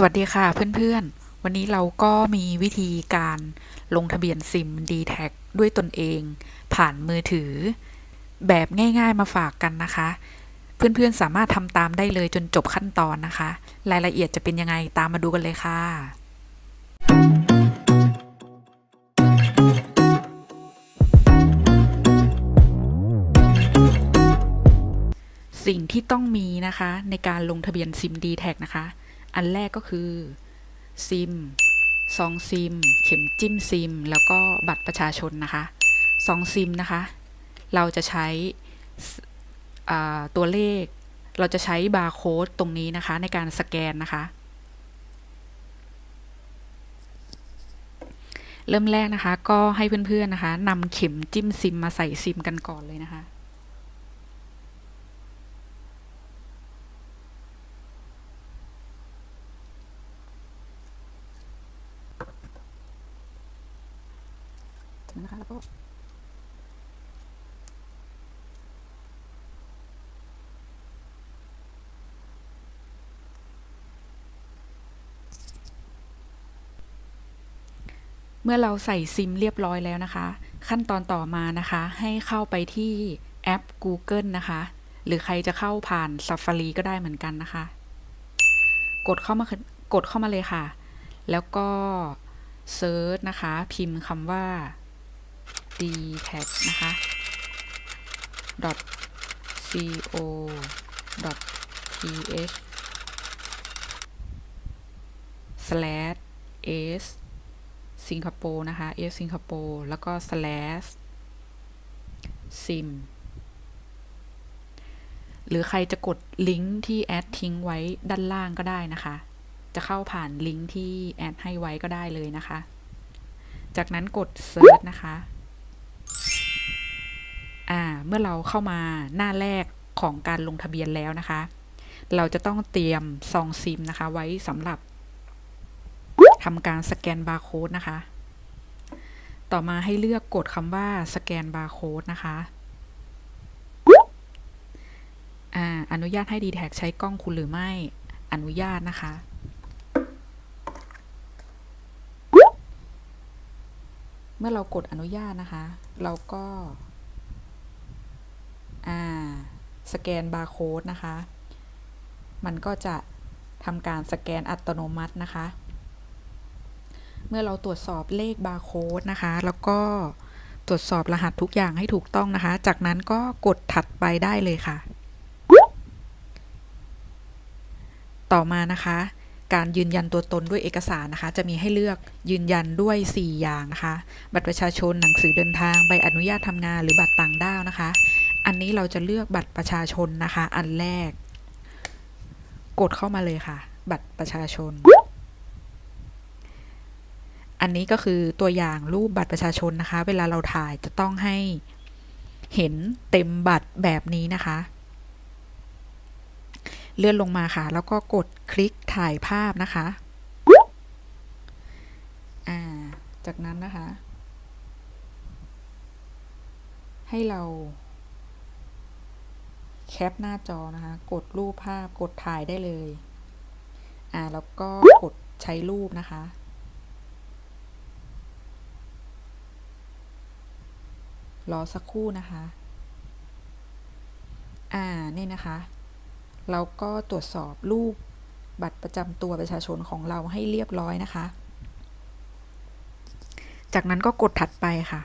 สวัสดีค่ะเพื่อนๆ วันนี้เราก็มีวิธีการลงทะเบียนซิม d t แทด้วยตนเอง ผ่านมือถือ แบบง่ายๆมาฝากกันนะคะ เพื่อนๆสามารถทำตามได้เลยจนจบขั้นตอนนะคะ รายละเอียดจะเป็นยังไงตามมาดูกันเลยค่ะ สิ่งที่ต้องมีนะคะในการลงทะเบียนซิม d t แทนะคะ อันแรกก็คือซิมซองซิม เข็มจิ้มซิม แล้วก็บัตรประชาชนนะคะซองซิมนะคะ เราจะใช้ตัวเลข เราจะใช้บาร์โค้ดตรงนี้นะคะ ในการสแกนนะคะ เริ่มแรกนะคะ ก็ให้เพื่อนๆนะคะนำเข็มจิ้มซิมมาใส่ซิมกันก่อนเลยนะคะ นะคะแล้วก็เมื่อเราใส่ซิมเรียบร้อยแล้วนะคะ ขั้นตอนต่อมานะคะ ให้เข้าไปที่แอป Google นะคะ หรือใครจะเข้าผ่าน Safari ก็ได้เหมือนกันนะคะ กดเข้ามากดเข้ามาเลยค่ะ แล้วก็เซิร์ชนะคะ พิมพ์คำว่า d t a g นะคะ co th slash s สิงคโปร์นะคะ s สิงคโปร์แล้วก็ slash sim หรือใครจะกดลิงก์ที่แอดทิ้งไว้ด้านล่างก็ได้นะคะ จะเข้าผ่านลิงก์ที่แอดให้ไว้ก็ได้เลยนะคะ จากนั้นกด search นะคะ เมื่อเราเข้ามาหน้าแรกของการลงทะเบียนแล้วนะคะ เราจะต้องเตรียมซองซิมนะคะ ไว้สำหรับทำการสแกนบาร์โค้ดนะคะ ต่อมาให้เลือกกดคำว่าสแกนบาร์โค้ดนะคะอนุญาตให้ d t แทใช้กล้องคุณหรือไม่ อนุญาตนะคะ เมื่อเรากดอนุญาตนะคะ เราก็ อ่าสแกนบาร์โค้ดนะคะ มันก็จะทำการสแกนอัตโนมัตินะคะ เมื่อเราตรวจสอบเลขบาร์โค้ดนะคะ แล้วก็ตรวจสอบรหัสทุกอย่างให้ถูกต้องนะคะ จากนั้นก็กดถัดไปได้เลยค่ะ ต่อมานะคะ การยืนยันตัวตนด้วยเอกสารนะคะ จะมีให้เลือกยืนยันด้วย 4 อย่างนะคะ บัตรประชาชนหนังสือเดินทางใบอนุญาตทำงานหรือบัตรต่างด้าวนะคะ อันนี้เราจะเลือกบัตรประชาชนนะคะ อันแรก กดเข้ามาเลยค่ะ บัตรประชาชน อันนี้ก็คือตัวอย่างรูปบัตรประชาชนนะคะ เวลาเราถ่ายจะต้องให้เห็นเต็มบัตรแบบนี้นะคะ เลื่อนลงมาค่ะ แล้วก็กดคลิกถ่ายภาพนะคะอ่าจากนั้นนะคะ ให้เรา ปหน้าจอนะคะ กดรูปภาพกดถ่ายได้เลย อ่าแล้วก็กดใช้รูปนะคะ รอสักครู่นะคะ อ่านี่นะคะ เราก็ตรวจสอบรูปบัตรประจำตัวประชาชนของเราให้เรียบร้อยนะคะ จากนั้นก็กดถัดไปค่ะ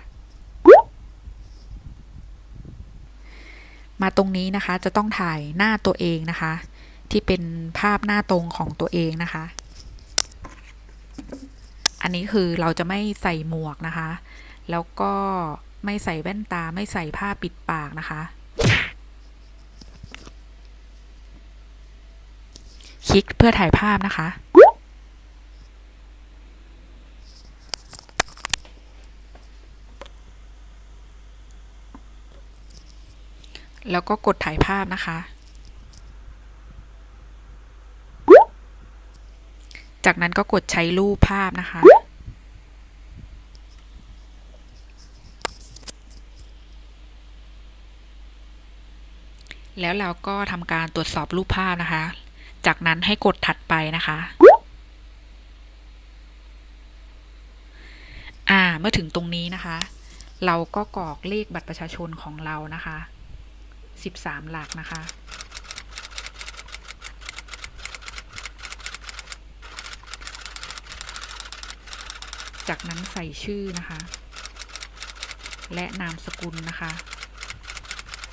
มาตรงนี้นะคะจะต้องถ่ายหน้าตัวเองนะคะ ที่เป็นภาพหน้าตรงของตัวเองนะคะ อันนี้คือเราจะไม่ใส่หมวกนะคะ แล้วก็ไม่ใส่แว่นตาไม่ใส่ผ้าปิดปากนะคะ คลิกเพื่อถ่ายภาพนะคะ แล้วก็กดถ่ายภาพนะคะ จากนั้นก็กดใช้รูปภาพนะคะ แล้วเราก็ทำการตรวจสอบรูปภาพนะคะ จากนั้นให้กดถัดไปนะคะ่าเมื่อถึงตรงนี้นะคะ เราก็กรอกเลขบัตรประชาชนของเรานะคะ 13 หลักนะคะ จากนั้นใส่ชื่อนะคะ และนามสกุลนะคะ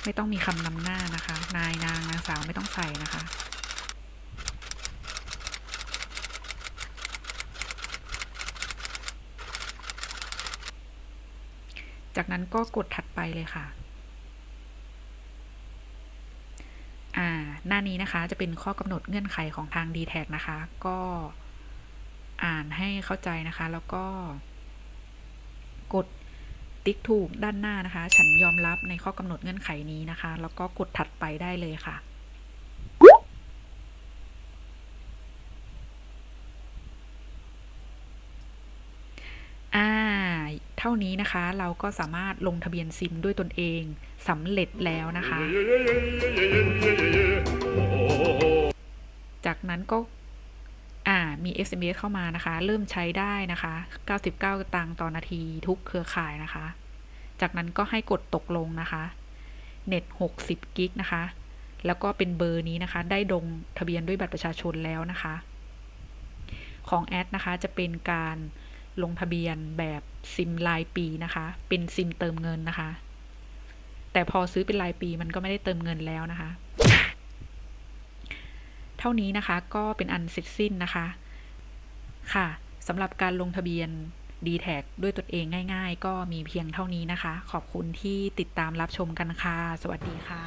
ไม่ต้องมีคำนำหน้านะคะ นายนางนางสาวไม่ต้องใส่นะคะจากนั้นก็กดถัดไปเลยค่ะ อ่าหน้านี้นะคะจะเป็นข้อกำหนดเงื่อนไขของทาง d t แทนะคะ ก็อ่านให้เข้าใจนะคะ แล้วก็ กดติ๊กถูกด้านหน้านะคะ ฉันยอมรับในข้อกำหนดเงื่อนไขนี้นะคะ แล้วก็กดถัดไปได้เลยค่ะ อ่า เท่านี้นะคะ เราก็สามารถลงทะเบียนซิมด้วยตนเองสำเร็จแล้วนะคะ จากนั้นก็อ่ามี SMS เข้ามานะคะ เริ่มใช้ได้นะคะ 99 ตังค์ต่อนาทีทุกเครือข่ายนะคะ จากนั้นก็ให้กดตกลงนะคะเน็ต60 กิกนะคะ แล้วก็เป็นเบอร์นี้นะคะ ได้ลงทะเบียนด้วยบัตรประชาชนแล้วนะคะ ของแอดนะคะจะเป็นการ ลงทะเบียนแบบซิมรายปีนะคะ เป็นซิมเติมเงินนะคะ แต่พอซื้อเป็นรายปีมันก็ไม่ได้เติมเงินแล้วนะคะ เท่านี้นะคะก็เป็นอันเสร็จสิ้นนะคะ ค่ะสำหรับการลงทะเบียน d t แทด้วยตนเองง่าย ๆ ก็มีเพียงเท่านี้นะคะ ขอบคุณที่ติดตามรับชมกันค่ะ สวัสดีค่ะ